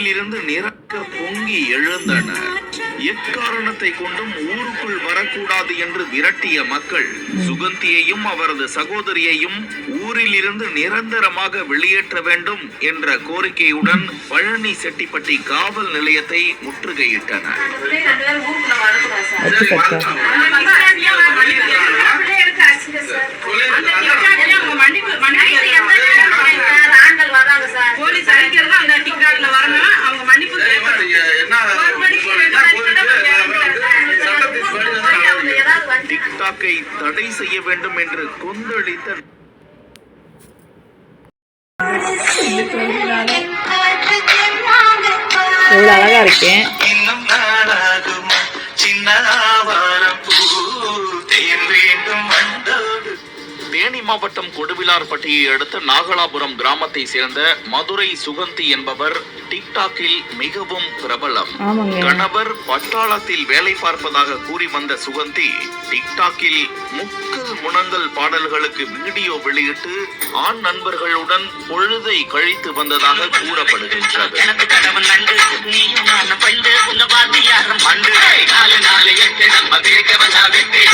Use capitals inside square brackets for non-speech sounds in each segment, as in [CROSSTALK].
ஊரிலிருந்து நிறக்க பொங்கி எழுந்தன எக்காரணத்தை கொண்டும் ஊருக்குள் வரக்கூடாது என்று விரட்டிய மக்கள் சுகந்தியையும் அவரது சகோதரியையும் ஊரிலிருந்து நிரந்தரமாக வெளியேற்ற வேண்டும் என்ற கோரிக்கையுடன் பழனி செட்டிப்பட்டி காவல் நிலையத்தை முற்றுகையிட்டனர் கட்டா போலீஸ் அடிக்கிறது அந்த டிக்டாக்ல வரணும் அவங்க மன்னிப்பு கேட்கணும் டிக்டாக்கை தடை செய்ய வேண்டும் என்று கொந்தளித்த எவ்வளோ அழகா இருக்கேன். மாவட்டம் கொடுவிலார்பட்டியை அடுத்த நாகலாபுரம் கிராமத்தை சேர்ந்த மதுரை சுகந்தி என்பவர் டிக்டாக்கில் மிகவும் பிரபலம். கணவர் பட்டாளத்தில் வேலை பார்ப்பதாக கூறி வந்த சுகந்தி டிக்டாக்கில் முக்கல் முனங்கல் பாடல்களுக்கு வீடியோ வெளியிட்டு ஆண் நண்பர்களுடன் பொழுதை கழித்து வந்ததாக கூறப்படுகின்றது.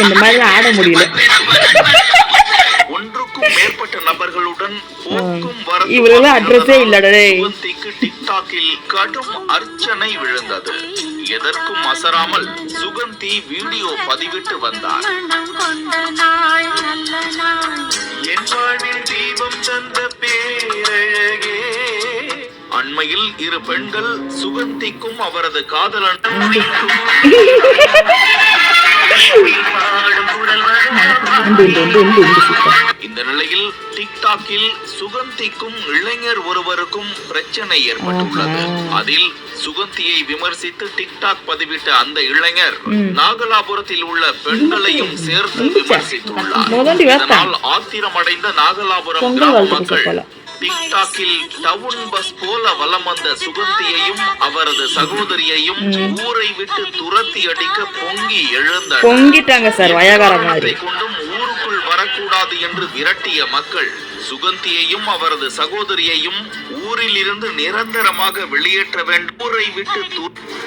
இந்த மாதிரிலாம் ஆட முடியல. மேற்பட்ட நபர்களுடன் போக்கும் address-ஏ இல்லடா டிக்டாக்கில் கடும் அர்ச்சனை விழுந்தது. எதற்கும் அசராமல் சுகந்தி வீடியோ பதிவிட்டு வந்தார் என் வாழ்வில் தீபம் தந்த பேரழகே. அண்மையில் இரு பெண்கள் சுகந்திக்கும் அவரது காதலன். [LAUGHS] இந்த நிலையில் டிக்டாக்கில் சுகந்திக்கும் இளைஞர் ஒருவருக்கும் பிரச்சனை ஏற்பட்டுள்ளது. அதில் சுகந்தியை விமர்சித்து டிக்டாக் பதிவிட்ட அந்த இளைஞர் நாகலாபுரத்தில் உள்ள பெண்களையும் சேர்த்து விமர்சித்துள்ளார். இதனால் ஆத்திரமடைந்த நாகலாபுரம் மக்கள். டிக்டாக்கில் டவுன் பஸ் போல வலம் வந்த சுகந்தியையும் அவரது சகோதரியையும் ஊரை விட்டு துரத்தி அடிக்க பொங்கி எழுந்தனர். பொங்கிட்டாங்க சார் வயகார மாதிரி. கொண்டும் ஊருக்குள் வரக்கூடாது என்று விரட்டிய மக்கள் சுகந்தியையும் அவரது சகோதரியையும் ஊரில் இருந்து நிரந்தரமாக வெளியேற்ற வேண்டும். ஊரை விட்டு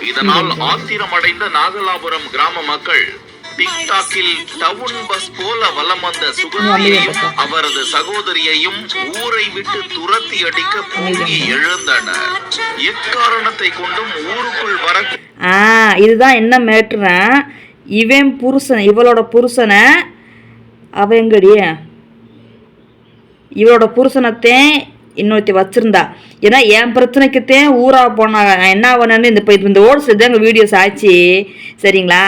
இதனால் ஆத்திரமடைந்த நாகலாபுரம் கிராம மக்கள் டிக்டாக்கில் டவுன் பஸ் போல வலம் வந்த சுகந்தியையும் அவரது சகோதரியையும் ஊரை விட்டு துரத்தி அடிக்க பொங்கி எழுந்தனர் எக்காரணத்தை கொண்டும் ஊருக்குள் வர ஆ இதுதான் என்ன மேட்ருனா இவன் புருஷன் இவளோட புருஷனை அவ எங்கடி? இவளோட புருஷனத்தையும் இன்னொருத்தி வச்சிருந்தா. ஏன்னா என் பிரச்சனைக்குத்தேன் ஊரா போனாங்க. நான் என்ன பண்ணேன்னு இந்த இப்போ இந்த ஓடு எங்கள் வீடியோஸ் ஆச்சு. சரிங்களா?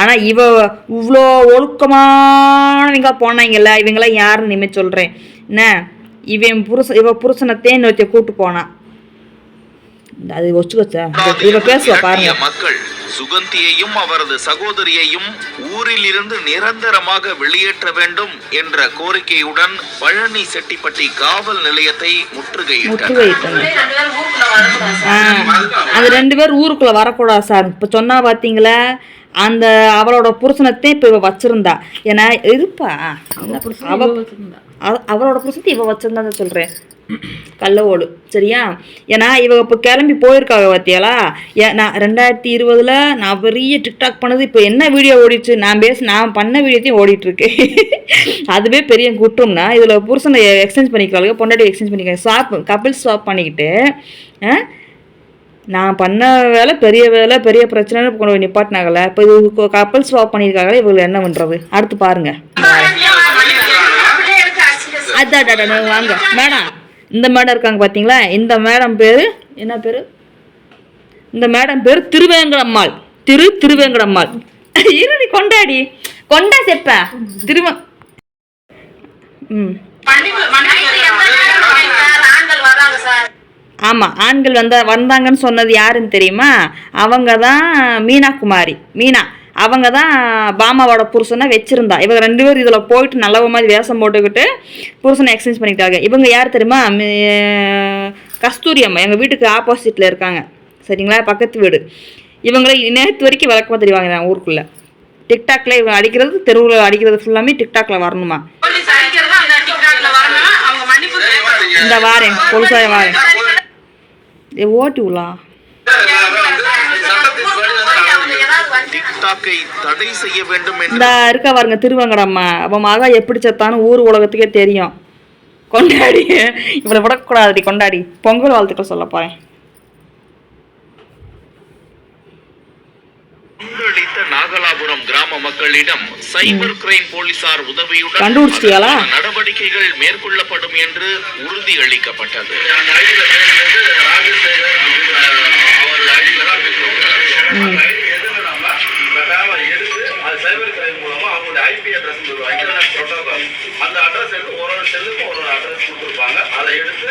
ஆனால் இவ இவ்வளோ ஒழுக்கமானவங்க போனாங்கல்ல இவங்களாம் யாருன்னு இனிமேல் சொல்கிறேன் என்ன? இவன் புருஷன் இவ புருஷனத்தையும் இன்னொருத்திய கூப்பிட்டு போனான் அது ஒச்சு வச்சா. இவ பேசுவா பாருங்க. மக்கள் சுகந்தியையும் அவரது சகோதரியையும் ஊரில் இருந்து நிரந்தரமாக வெளியேற்ற வேண்டும் என்ற கோரிக்கையுடன் பழனி செட்டிப்பட்டி காவல் நிலையத்தை முற்றுகையிட்டனர். அது ரெண்டு பேர் ஊருக்குள்ள வரக்கூடாது சார். இப்போ சொன்னா பார்த்தீங்களா அந்த அவளோட புருஷனத்தையும் இப்போ இவ வச்சிருந்தா. ஏன்னா இருப்பா. அவ அவ- அவளோட புருஷத்தை இவ வச்சிருந்தா சொல்றேன். கள்ளவோடு சரியா ஏன்னா இவங்க இப்போ கிளம்பி போயிருக்காங்க பார்த்தியாளா நான் ரெண்டாயிரத்தி இருபதில் நான் பெரிய டிக்டாக் பண்ணது இப்போ என்ன வீடியோ ஓடிடுச்சு நான் பேச நான் பண்ண வீடியோத்தையும் ஓடிட்டு அதுவே பெரிய குற்றம்னா இதில் புருஷனை எக்ஸ்சேஞ்ச் பண்ணிக்கிறாங்க பொண்டாட்டி எக்ஸ்சேஞ்ச் பண்ணிக்கிறாங்க ஸ்வாப் கப்பிள் ஸ்வாப் பண்ணிக்கிட்டு ஆ, நான் பண்ண வேலை பெரிய வேலை பெரிய பிரச்சனை கொண்டு போய் நிப்பாட்டினாங்களே இப்போ இது கப்பல் ஸ்வாப் பண்ணியிருக்காங்களே இவங்க என்ன பண்ணுறது அடுத்து பாருங்கள் அதுதான் அதான், வாங்க மேடம் இந்த மேடம் இருக்காங்க பார்த்தீங்களா இந்த மேடம் பேர் என்ன பேர்? இந்த மேடம் பேர் திருவேங்கடம்மாள். திரு திருவேங்கடம்மாள். இருடி கொண்டாடி. கொண்டா செப்ப. திருவ ம். ஆமாம் ஆண்கள் வந்தா வந்தாங்கன்னு சொன்னது யாருன்னு தெரியுமா? அவங்க தான் மீனா குமாரி மீனா. அவங்க தான் பாமாவோட புருஷனை வச்சிருந்தா. இவங்க ரெண்டு பேரும் இதில் போயிட்டு நல்லவ மாதிரி வேஷம் போட்டுக்கிட்டு புருஷனை எக்ஸ்சேஞ்ச் பண்ணிக்கிட்டாங்க. இவங்க யார் தெரியுமா? கஸ்தூரி அம்மா. எங்கள் வீட்டுக்கு ஆப்போசிட்டில் இருக்காங்க. சரிங்களா? பக்கத்து வீடு. இவங்களை நேற்று வரைக்கும் விளக்கமாக தெரிவாங்க நான் ஊருக்குள்ளே. டிக்டாக்ல இவங்க அடிக்கிறது தெருவில் அடிக்கிறது ஃபுல்லாமே டிக்டாக்ல வரணுமா? இந்த வாரேன். பொலிசாய வாரேன். ஓட்டி விடலாம் டிக்டாக்கை தடை செய்ய வேண்டும் என்று இந்த இருக்க பாருங்க திருவங்கடம்மா. அவன் மகன் எப்படி செத்தான்னு ஊர் உலகத்துக்கே தெரியும். கொண்டாடி. இவளை விடக்கூடாதுடி கொண்டாடி. பொங்கல் வாழ்த்துக்கள் சொல்ல போறேன். நாகலாபுரம் கிராம மக்களிடம் சைபர் கிரைம் போலீசார் உதவியுடன் நடவடிக்கைகள் மேற்கொள்ளப்படும் என்று உறுதியளிக்கப்பட்டது. அந்த அட்ரஸ் எடுத்து ஒரு ஒரு செல்லுக்கும் ஒரு ஒரு அட்ரஸ் கொடுத்துருப்பாங்க. அதை எடுத்து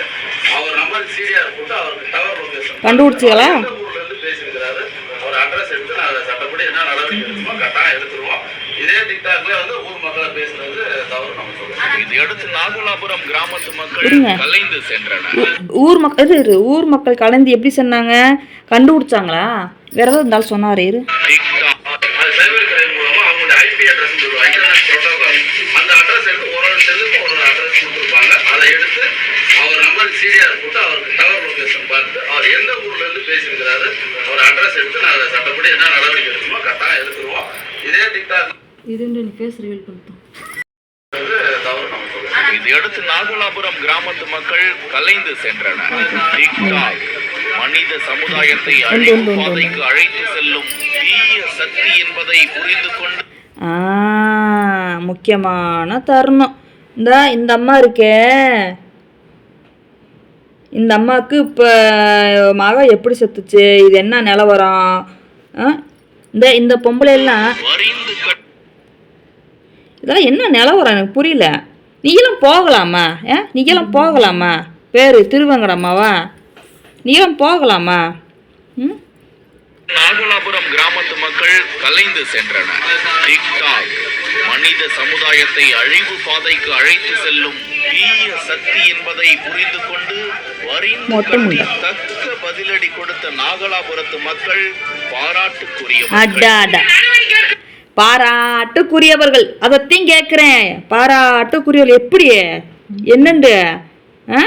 அவர் நம்பர் சீரியார் போட்டு அவருக்கு டவர் லொகேஷன் கண்டுபிடிச்சிங்களா ஊர்ல இருந்து பேசியிருக்கிறாரு. ஒரு அட்ரஸ் எடுத்து நான் அதை சட்டப்படி என்ன நடவடிக்கை எடுக்கணுமோ கட்டாயம் எடுத்துருவோம். இதே டிக்டாக்ல வந்து ஊர் மக்களை பேசுறது தவறு நம்ம சொல்லுவோம் இதையடுத்து நாகலாபுரம் கிராமத்து மக்கள். கலைந்து சென்றனர். ஊர் மக்கள் இரு ஊர் மக்கள் கலந்து எப்படி சொன்னாங்க? கண்டுபிடிச்சாங்களா? வேற ஏதாவது இருந்தாலும் சொன்னாரு இரு டிக்டாக் அது சைபர் கிரைம் மூலமா அவங்களுடைய ஐபி அட்ரஸ் சொல்லுவாங்க இன்டர்நெட் ப்ரோட்டோகால் அந்த அட்ரஸ் எடுத்து ஒரு ஒரு செல்லுக்கும் ஒரு ஒரு அட்ரஸ் கொடுத்துருப்பாங்க அதை எடுத்து அவர் நம்பர் சீரியார் போட்டு அவருக்கு டவர் லொகேஷன் பார்த்து அவர் எந்த ஊர்ல இருந்து பேசியிருக்கிறாரு. ஒரு அட்ரஸ் எடுத்து நான் அதை சட்டப்படி என்ன நடவடிக்கை எடுக்கணுமோ கட்டாயம் எடுத்துருவோம். இதே டிக்டாக் இது நீ ஃபேஸ் ரிவீல் பண்ணிட்டோம் இதையடுத்து நாகலாபுரம் கிராமத்து மக்கள் கலைந்து சென்றனர். டிக்டாக் மனித சமுதாயத்தை அழிவு. பாதைக்கு அழைத்து செல்லும் தீய சக்தி என்பதை புரிந்து கொண்டு ஆ முக்கியமான தருணம். இந்த இந்த அம்மா இருக்கே. இந்த அம்மாவுக்கு இப்போ மக எப்படி செத்துச்சு? இது என்ன நிலவரம்? ஆ? இந்த இந்த பொம்பளை எல்லாம் இதெல்லாம் என்ன நிலவரம்? எனக்கு புரியல. நீங்களும் போகலாமா? ஏ நீங்களும் போகலாமா? பேர் திருவங்கடம்மாவா நீங்களும் போகலாமா? ம்? நாகலாபுரம் கிராமத்து மக்கள் கலைந்து சென்றனர். டிக்டாக் மனித சமுதாயத்தை அழிவு பாதைக்கு அழைத்து செல்லும் தீய சக்தி என்பதை புரிந்து கொண்டு வரிந்து. தக்க பதிலடி கொடுத்த நாகலாபுரத்து மக்கள் பாராட்டுக்குரிய பாராட்டுக்குரியவர்கள். அதைத்தையும் கேட்குறேன். பாராட்டுக்குரியவர்கள் எப்படி? என்னண்டு? ஆ?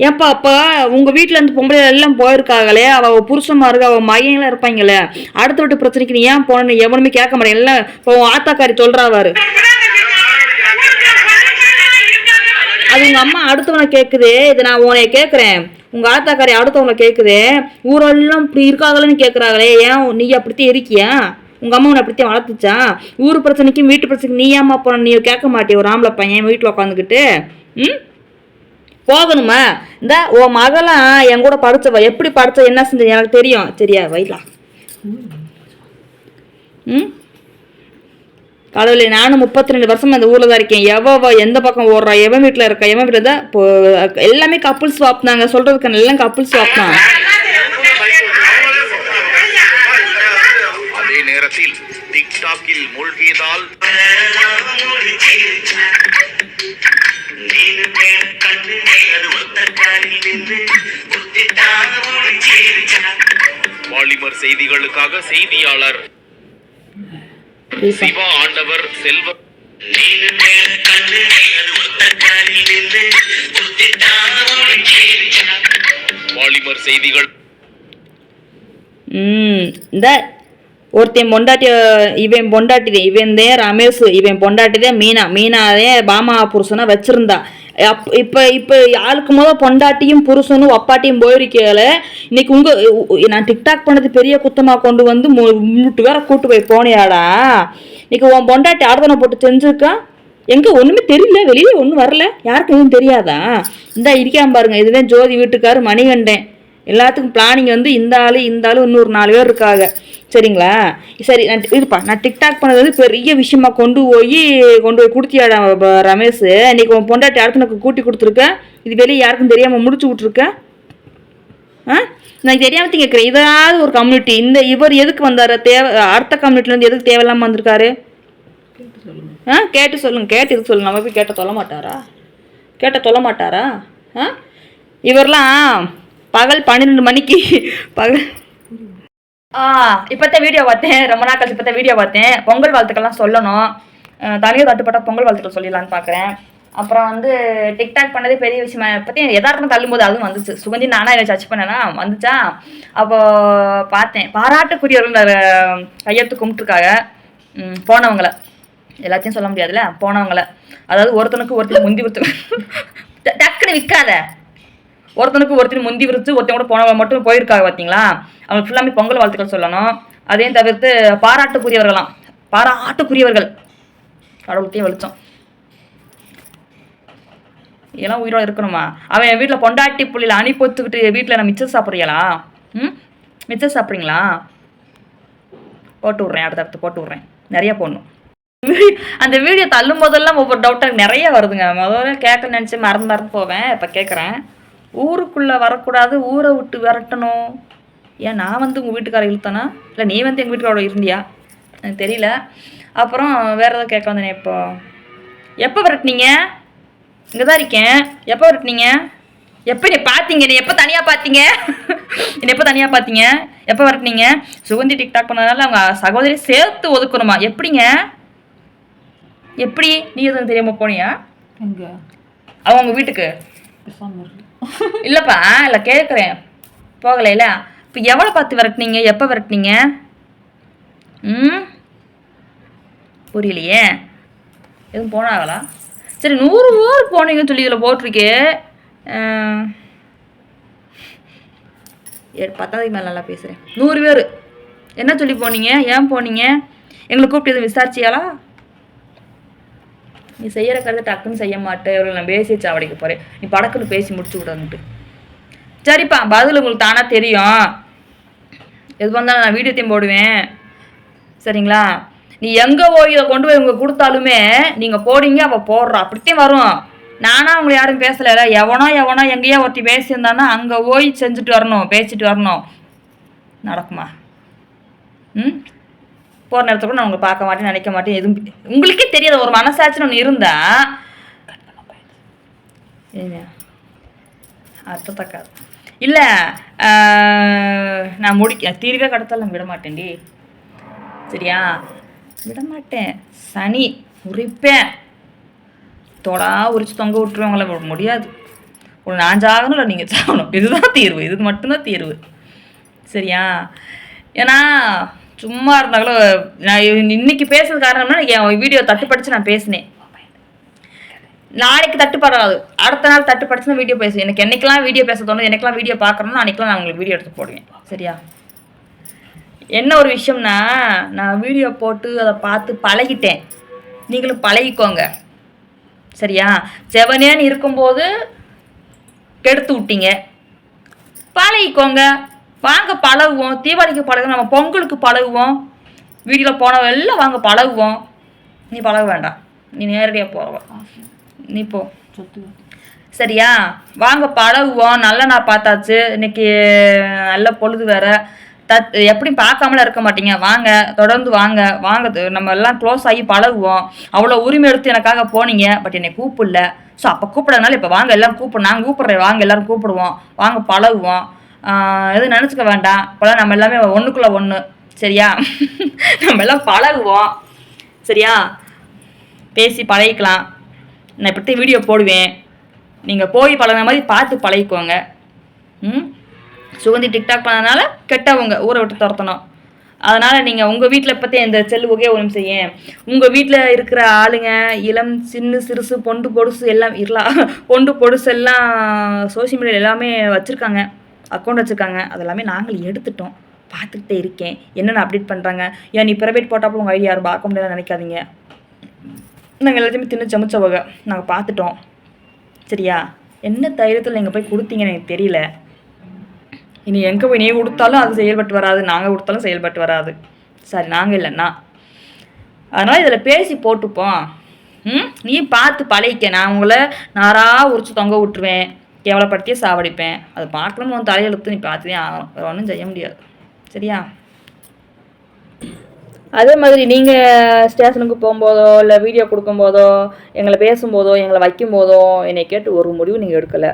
ஏப்பா அப்பா உங்கள் வீட்டில் இருந்து பொம்பளை எல்லாம் போயிருக்காங்களே அவள் புருஷமா இருக்கு அவள் மையங்களாம் இருப்பாங்களே அடுத்த வீட்டு பிரச்சனைக்கு நீ ஏன் போனன்னு எவனுமே கேட்க மாட்டேன். எல்லாம் இப்போ உன் ஆத்தாக்காரி சொல்கிறாவாரு அது உங்கள் அம்மா அடுத்தவனை கேட்குது இது நான் உன்னை கேட்குறேன் உங்கள் ஆத்தாக்காரி அடுத்தவனை கேட்குது ஊரெல்லாம் இப்படி இருக்காங்களேன்னு கேட்குறாங்களே ஏன் நீ அப்படித்தான் இருக்கியா? உங்கள் அம்மா உன்னை அப்படித்தான் வளர்த்துச்சா? ஊர் பிரச்சனைக்கும் வீட்டு பிரச்சனைக்கு நீ ஏம்மா போன? நீ கேட்க மாட்டிய? ஒரு ஆம்பளை பையன் வீட்டில் உட்காந்துக்கிட்டு ம்? போகணுமா? இந்த உன் மகளாம் என் கூட படிச்சவ எப்படி படிச்ச என்ன செஞ்ச எனக்கு தெரியும். சரியா வைக்கலாம் ம்? கடவுளே நானும் முப்பத்தி ரெண்டு வருஷமா இந்த ஊரில் தான் இருக்கேன் எவ எந்த பக்கம் ஓடுறா எவன் வீட்டில் இருக்கா எவன் வீட்டில் தான் இப்போ எல்லாமே கப்புள் ஸ்வாப் தாங்க. சொல்கிறதுக்கு எல்லாம் கப்புள் ஸ்வாப் தான். அதே நேரத்தில் டிக்டாக்கில் மூழ்கியதால் நின்று அது பாலிமர் செய்திகளுக்காக செய்தியாளர். சிவா ஆண்டவர் செல்வ பாலிமர் செய்திகள். இந்த ஒருத்தன் பொண்டாட்டி இவன் பொண்டாட்டிதே இவன் தான் ரமேஷ் இவன் பொண்டாட்டிதே மீனா. மீனாவே பாமா புருஷனா வச்சிருந்தா. அப் இப்போ இப்போ ஆளுக்கு முத பொண்டாட்டியும் புருஷனும் அப்பாட்டியும் போயிருக்கையில இன்னைக்கு உங்க நான் டிக்டாக் பண்ணது பெரிய குத்தமா கொண்டு வந்து மு- முட்டு வேற கூட்டு போய் போனியாடா. இன்னைக்கு உன் பொண்டாட்டி ஆடுதனை போட்டு செஞ்சிருக்கா எங்க ஒண்ணுமே தெரியல வெளியில் ஒன்றும் வரல. யாருக்கும் எதுவும் தெரியாதா? இந்தா இருக்கான் பாருங்க இதுதான் ஜோதி வீட்டுக்காரு மணிகண்டன். எல்லாத்துக்கும் பிளானிங் வந்து இந்த ஆளு இந்த ஆளு இன்னொரு நாலு பேர் இருக்காங்க. சரிங்களா? சரி நான் டி- நான் டிக்டாக் பண்ணது வந்து பெரிய விஷயமா கொண்டு போய் கொண்டு போய் கொடுத்தியாடா ரமேஷ். இன்னைக்கு உன் பொண்டாட்டி அடுத்தனுக்கு கூட்டி கொடுத்துருக்கேன். இது வெளியே யாருக்கும் தெரியாமல் முடிச்சு விட்ருக்கேன் ஆ? நான் தெரியாம கேட்குறேன் ஏதாவது ஒரு கம்யூனிட்டி இந்த இவர் எதுக்கு வந்தார்? தேவை அடுத்த கம்யூனிட்டிலேருந்து எதுக்கு தேவையில்லாமல் வந்திருக்காரு? ஆ? கேட்டு சொல்லுங்க. கேட்டு எதுக்கு சொல்லுங்க. நம்ம போய் கேட்ட சொல்ல மாட்டாரா? கேட்ட சொல்ல மாட்டாரா? ஆ? இவரெலாம் பகல் பன்னிரெண்டு மணிக்கு பகல் ஆ இப்போத்தான் வீடியோ பார்த்தேன். ரொம்ப நாள் கழிச்சு இப்பத்த வீடியோ பார்த்தேன். பொங்கல் வாழ்த்துக்கள்லாம் சொல்லணும். அஹ் தனியாக தட்டுப்பட்ட பொங்கல் வாழ்த்துக்கள் சொல்லிடலான்னு பார்க்குறேன். அப்புறம் வந்து டிக்டாக் பண்ணதே பெரிய விஷயமா பற்றி யதார்த்தமாக தள்ளும்போது அதுவும் வந்துச்சு. சுகந்தி நானா இதை சர்ச் பண்ணேன்னா வந்துச்சா? அப்போ பார்த்தேன். பாராட்டுக்குரியவர்கள் கையெழுத்து கும்பிட்டுருக்காங்க. போனவங்கள. எல்லாத்தையும் சொல்ல முடியாதுல்ல? போனவங்கள. அதாவது ஒருத்தனுக்கு ஒருத்தர் முந்தி ஒருத்தர் [LAUGHS] ட- டக்குன்னு விற்காத. ஒருத்தனுக்கு ஒருத்தர் முந்தி விரிச்சு ஒருத்தன் கூட போனவங்க மட்டும் போயிருக்காங்க பார்த்தீங்களா அவங்களுக்கு ஃபுல்லாமே பொங்கல் வாழ்த்துக்கள் சொல்லணும். அதையும் தவிர்த்து பாராட்டுக்குரியவர்களாம் பாராட்டுக்குரியவர்கள். கடவுளுக்கையும் வெளிச்சம். இதெல்லாம் உயிரோட இருக்கணுமா? அவன் என் வீட்டில் பொண்டாட்டி புள்ளியில் அனுப்பி ஒத்துக்கிட்டு வீட்டில் நான் மிச்சம் சாப்பிட்றீங்களா ம்? மிச்சம் சாப்பிட்றீங்களா? போட்டு விட்றேன் அடுத்தடுத்து போட்டு விட்றேன். நிறைய போடணும். அந்த வீடியோ தள்ளும் போதெல்லாம் ஒவ்வொரு டவுட்டாக நிறைய வருதுங்க. முதல்ல கேட்க நினச்சி மறந்து மறந்து போவேன். இப்போ கேட்குறேன். ஊருக்குள்ளே வரக்கூடாது ஊரை விட்டு விரட்டணும். ஏன் நான் வந்து உங்கள் வீட்டுக்கார இழுத்தனா? இல்லை நீ வந்து எங்கள் வீட்டுக்காரோட இருந்தியா? எனக்கு தெரியல. அப்புறம் வேறு ஏதாவது கேட்க வந்தேனே இப்போ. எப்போ விரட்டுனீங்க? இங்கே தான் இருக்கேன். எப்போ விரட்டுனீங்க? எப்போ நீ பார்த்தீங்க? நீ எப்போ தனியாக பார்த்தீங்க? நீ எப்போ தனியாக பார்த்தீங்க? எப்போ விரட்டுனீங்க? சுகந்தி டிக்டாக் பண்ணதுனால அவங்க சகோதரி சேர்த்து ஒதுக்கணுமா? எப்படிங்க? எப்படி? நீ எதுவும் தெரியாம போனியா? அவங்க வீட்டுக்கு? இல்லைப்பா இல்லை கேட்குறேன் போகலைல? இப்போ எவ்வளோ பார்த்து விரட்டுனீங்க? எப்போ விரட்டினீங்க? ம்? புரியலையே. எதுவும் போனாங்களா? சரி நூறு ஊர் போனீங்கன்னு சொல்லி இதில் போட்டிருக்கே. பத்தாவது ஏ- மேலே நல்லா பேசுகிறேன் நூறு பேர். என்ன சொல்லி போனீங்க? ஏன் போனீங்க? எங்களை கூப்பிட்டு எதுவும் விசாரிச்சியாளா? நீ செய்கிற கருத்தை டக்குன்னு செய்ய மாட்டேன். இவர்கள் நான் பேசி சாவடிக்க போகிறேன் நீ படக்குன்னு பேசி முடிச்சு விடணுன்ட்டு சரிப்பா பதில் உங்களுக்கு தானா தெரியும். எது வந்தாலும் நான் வீடியோத்தையும் போடுவேன். சரிங்களா? நீ எங்கே போய் இதை கொண்டு போய் இவங்க கொடுத்தாலுமே நீங்கள் போடுங்க அவள் போடுறா. அப்படித்தான் வரும். நானா அவங்களை யாரும் பேசலைல. எவனோ எவனோ எங்கேயோ ஒருத்தி பேசியிருந்தானா அங்கே போய் செஞ்சுட்டு வரணும் பேசிட்டு வரணும். நடக்குமா? ம்? போகிற நேரத்தில் கூட நான் உங்களை பார்க்க மாட்டேன் நினைக்க மாட்டேன் எதுவும் உங்களுக்கே தெரியாத. ஒரு மனசாட்சின்னு ஒன்று இருந்தா. அர்த்தத்தக்காது இல்லை நான் முடிக்க தீர்வே கடத்தால் நான் விட சரியா? விட மாட்டேன் சனி உரிப்பேன். தொடா உரிச்சு தொங்க விட்டுருவாங்கள முடியாது. ஒன்று நான் சாகணும் இல்லை நீங்கள் சாகணும். இதுதான் தீர்வு. இது மட்டும்தான் தீர்வு. சரியா? ஏன்னா சும்மா இருந்தாலும் நான் இன்னைக்கு பேசுறது காரணம்னா என் வீடியோ தட்டுப்படிச்சு நான் பேசினேன். நாளைக்கு தட்டுப்படாது. அடுத்த நாள் தட்டுப்படிச்சு நான் வீடியோ பேசுவேன் எனக்கு என்னைக்கெல்லாம் வீடியோ பேச தோணுது எனக்கெல்லாம் வீடியோ பார்க்கணும்னு அன்றைக்கெலாம் நான் உங்களுக்கு வீடியோ எடுத்து போடுவேன். சரியா? என்ன ஒரு விஷயம்னா நான் வீடியோ போட்டு அதை பார்த்து பழகிட்டேன். நீங்களும் பழகிக்கோங்க. சரியா? செவனேன்னு இருக்கும்போது கெடுத்து விட்டீங்க. பழகிக்கோங்க. வாங்க பழகுவோம். தீபாவளிக்கு பழகுவோம் நம்ம பொங்கலுக்கு பழகுவோம். வீட்டில் போனவெல்லாம் வாங்க பழகுவோம். நீ பழக வேண்டாம். நீ நேரடியாக போவ நீ போ. சரியா? வாங்க பழகுவோம். நல்ல நான் பார்த்தாச்சு. இன்னைக்கு நல்ல பொழுது வேற. தத் எப்படி பார்க்காமல இருக்க மாட்டீங்க. வாங்க தொடர்ந்து வாங்க. வாங்க நம்ம எல்லாம் க்ளோஸ் ஆகி பழகுவோம். அவ்வளோ உரிமை எடுத்து எனக்காக போனீங்க. பட் என்னை கூப்பிடல. ஸோ அப்போ கூப்பிடறதுனால இப்போ வாங்க எல்லாரும் கூப்பிடு. நான் கூப்பிட்றேன். வாங்க எல்லாரும் கூப்பிடுவோம். வாங்க பழகுவோம். எதுவும் நினச்சிக்க வேண்டாம். இப்போலாம் நம்ம எல்லாமே ஒன்றுக்குள்ளே ஒன்று சரியா? [LAUGHS] நம்ம எல்லாம் பழகுவோம். சரியா? பேசி பழகிக்கலாம். நான் இப்படி வீடியோ போடுவேன். நீங்கள் போய் பழகுன மாதிரி பார்த்து பழகிக்கோங்க. ம்? சுகந்தி டிக்டாக் பண்ணதுனால கெட்டவங்க ஊரை விட்டு துரத்தணும். அதனால் நீங்கள் உங்கள் வீட்டில் பற்றி இந்த செல்லு ஒகே ஒரு நிமிஷம் ஏன் உங்கள் வீட்டில் இருக்கிற ஆளுங்க இளம் சின்ன சிறுசு பொண்டு பொடுசு எல்லாம் இருலாம் பொண்டு பொடுசு எல்லாம் சோஷியல் மீடியா எல்லாமே வச்சுருக்காங்க. அக்கௌண்ட் வச்சுருக்காங்க. அதெல்லாமே நாங்கள் எடுத்துட்டோம். பார்த்துக்கிட்டே இருக்கேன். என்னென்ன அப்டேட் பண்ணுறாங்க ஏன் நீ ப்ரைவேட் போட்டால் உங்கள் ஐடியா யாரும் பார்க்க முடியாதுன்னு நினைக்காதீங்க. நாங்கள் எல்லாத்தையுமே தின்னு சமைச்சவங்க நாங்கள் பார்த்துட்டோம் சரியா? என்ன தைரியத்தில் நீங்கள் போய் கொடுத்தீங்கன்னு எனக்கு தெரியல. இனி எங்கே போய் நீ கொடுத்தாலும் அது செயல்பட்டு வராது நாங்கள் கொடுத்தாலும் செயல்பட்டு வராது. சரி நாங்கள் இல்லைன்னா. அதனால் இதில் பேசி போட்டுப்போம். ம்? நீ பார்த்து பழகிக்க. நான் உங்களை நாராக உரிச்சு தொங்க விட்டுருவேன். கேவலப்படுத்தியே சாவடிப்பேன். அது பார்க்கணும் உன் தலையெழுத்து நீ பார்த்துதான் ஆகணும். வேறு ஒன்றும் செய்ய முடியாது. சரியா? அதே மாதிரி நீங்கள் ஸ்டேஷனுக்கு போகும்போதோ இல்லை வீடியோ கொடுக்கும்போதோ எங்களை பேசும்போதோ எங்களை வைக்கும்போதோ என்னை கேட்டு ஒரு முடிவு நீங்கள் எடுக்கலை.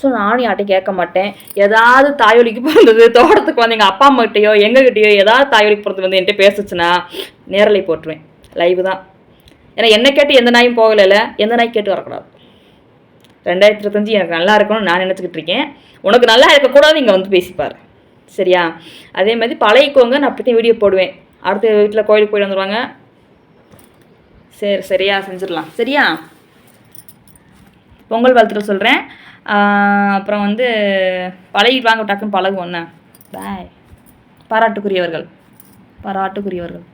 ஸோ நானும் யார்ட்டையும் கேட்க மாட்டேன். ஏதாவது தாயொலிக்கு பிறந்தது தோட்டத்துக்கு வந்து எங்கள் அப்பா அம்மாகிட்டயோ எங்ககிட்டயோ ஏதாவது தாயொலிக்கு பிறந்தது வந்து என்கிட்ட பேசுச்சுன்னா நேரலை போட்டுருவேன். லைவ் தான். ஏன்னா என்னை கேட்டு எந்த நாயும் போகலைல எந்த நாய் கேட்டு வரக்கூடாது. ரெண்டாயிரத்தி இருபத்தஞ்சி எனக்கு நல்லா இருக்கணும்னு நான் நினச்சிக்கிட்டு இருக்கேன். உனக்கு நல்லா இருக்கக்கூடாது இங்கே வந்து பேசிப்பார். சரியா? அதே மாதிரி பழகிக்கோங்க நான் அப்படி வீடியோ போடுவேன். அடுத்து வீட்டில் கோயிலுக்கு போயிட்டு வந்துடுவாங்க சரி சரியா செஞ்சிடலாம். சரியா? பொங்கல் வாழ்த்துட்டு சொல்கிறேன் அப்புறம் வந்து பழகிட்டு வாங்க டக்குன்னு பழகுவோண்ணே பாய். பாராட்டுக்குரியவர்கள். பாராட்டுக்குரியவர்கள்.